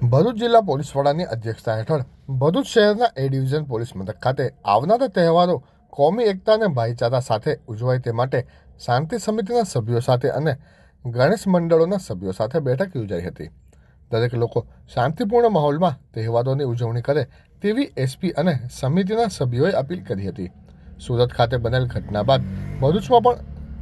ભરૂચ જિલ્લા પોલીસ વડાની અધ્યક્ષતા હેઠળ ભરૂચ શહેરના એ ડિવિઝન પોલીસ મથક ખાતે આવનારા તહેવારો કોમી એકતા અને ભાઈચારા સાથે ઉજવાય તે માટે શાંતિ સમિતિના સભ્યો સાથે અને ગણેશ મંડળોના સભ્યો સાથે બેઠક યોજાઈ હતી. દરેક લોકો શાંતિપૂર્ણ માહોલમાં તહેવારોની ઉજવણી કરે તેવી એસપી અને સમિતિના સભ્યોએ અપીલ કરી હતી. સુરત ખાતે બનેલ ઘટના બાદ ભરૂચમાં પણ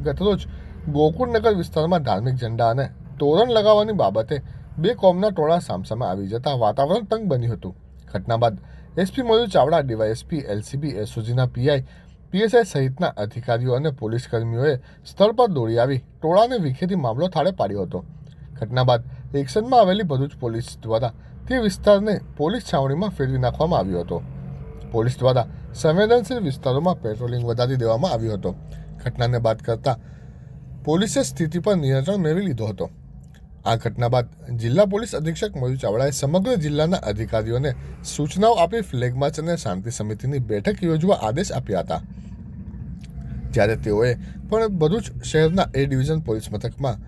ગતરોજ ગોકુળનગર વિસ્તારમાં ધાર્મિક ઝંડા અને તોરણ લગાવવાની બાબતે બે કોમના ટોળા સામસામે આવી જતા વાતાવરણ તંગ બન્યું હતું. ઘટના બાદ SP Mayur Chavda, DYSP, LCB, એસઓજીના PI, PSI સહિતના અધિકારીઓ અને પોલીસ કર્મીઓએ સ્થળ પર દોડી આવી ટોળાને વિખેરી મામલો થાળે પાડ્યો હતો. ઘટના બાદ એક્શનમાં આવેલી ભરૂચ પોલીસ દ્વારા તે વિસ્તારને પોલીસ છાવણીમાં ફેરવી નાખવામાં આવ્યો હતો. પોલીસ દ્વારા સંવેદનશીલ વિસ્તારોમાં પેટ્રોલિંગ વધારી દેવામાં આવ્યો હતો. ઘટનાને બાદ કરતા પોલીસે સ્થિતિ પર નિયંત્રણ મેળવી લીધો હતો. આ ઘટના બાદ જિલ્લા પોલીસ અધિક્ષક મયુર ચાવડાએ સમગ્ર જિલ્લાના અધિકારીઓને સૂચનાઓ આપી ફ્લેગ માર્ચ અને શાંતિ સમિતિની બેઠક યોજવા આદેશ આપ્યા હતા. જ્યારે તેઓએ પણ ભરૂચ શહેરના એ ડિવિઝન પોલીસ મથકમાં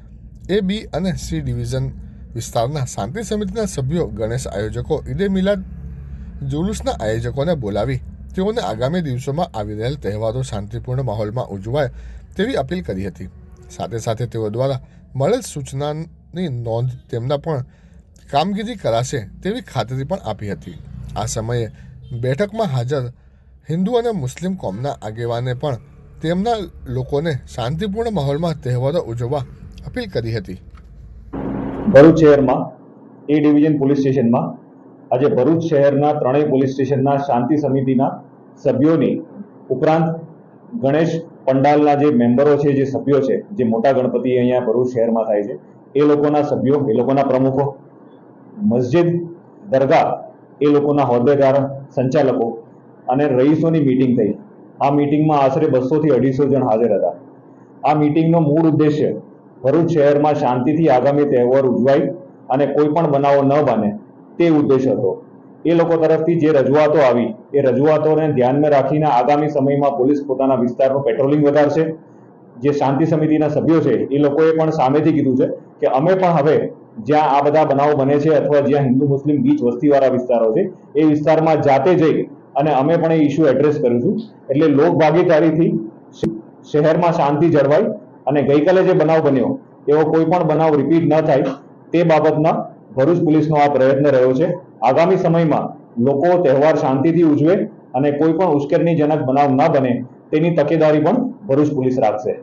એ બી અને સી ડિવિઝન વિસ્તારના શાંતિ સમિતિના સભ્યો, ગણેશ આયોજકો, ઈદે મિલાદ જુલુસના આયોજકોને બોલાવી તેઓને આગામી દિવસોમાં આવી રહેલ તહેવારો શાંતિપૂર્ણ માહોલમાં ઉજવાય તેવી અપીલ કરી હતી. સાથે સાથે તેઓ દ્વારા મળેલ સૂચનાની નોંધ તેમના પણ કામગીરી કરાશે તેવી ખાતરી પણ આપી હતી. આ સમયે બેઠકમાં હાજર હિન્દુ અને મુસ્લિમ કોમના આગેવાને પણ તેમના લોકોને શાંતિપૂર્ણ માહોલમાં તહેવારો ઉજવવા અપીલ કરી હતી. ભરૂચ શહેરમાં એ ડિવિઝન પોલીસ સ્ટેશનમાં આજે ભરૂચ શહેરના ત્રણેય પોલીસ સ્ટેશનના શાંતિ સમિતિના સભ્યોની ઉપરાંત ગણેશ પંડાલના જે મેમ્બરો છે, જે સભ્યો છે, જે મોટા ગણપતિ અહીંયા ભરૂચ શહેરમાં થાય છે એ લોકોના સભ્યો, એ લોકોના પ્રમુખો, મસ્જિદ દરગાહ એ લોકોના હોદ્દેદાર, સંચાલકો અને રહીશોની મિટિંગ થઈ. આ મિટિંગમાં આશરે બસોથી અઢીસો જણ હાજર હતા. આ મિટિંગનો મૂળ ઉદ્દેશ્ય ભરૂચ શહેરમાં શાંતિથી આગામી તહેવાર ઉજવાય અને કોઈ પણ બનાવો ન બને તે ઉદ્દેશ હતો. એ લોકો તરફથી જે રજૂઆતો આવી, એ રજૂઆતોને ધ્યાનમાં રાખીને આગામી સમયમાં પોલીસ પોતાના વિસ્તારનું પેટ્રોલિંગ વધારશે જે શાંતિ સમિતિના સભ્યો છે, એ લોકોએ પણ સામેથી કીધું છે કે અમે પણ હવે જ્યાં આ બધા બનાવો બને છે અથવા જ્યાં હિન્દુ મુસ્લિમ ગીચ વસ્તીવાળા વિસ્તારો છે, એ વિસ્તારમાં જાતે જઈ અને અમે પણ એ ઇસ્યુ એડ્રેસ કરીશું એટલે લોક ભાગીદારીથી શહેરમાં શાંતિ જળવાય અને ગઈકાલે જે બનાવ બન્યો, એવો કોઈ પણ બનાવ રિપીટ ન થાય, તે બાબતમાં ભરૂચ પોલીસનો આ પ્રયત્ન રહ્યો છે. આગામી સમયમાં લોકો તહેવાર શાંતિથી ઉજવે અને કોઈ પણ ઉશ્કેરણીજનક બનાવ ન બને તેની તકેદારી પણ ભરૂચ પોલીસ રાખશે.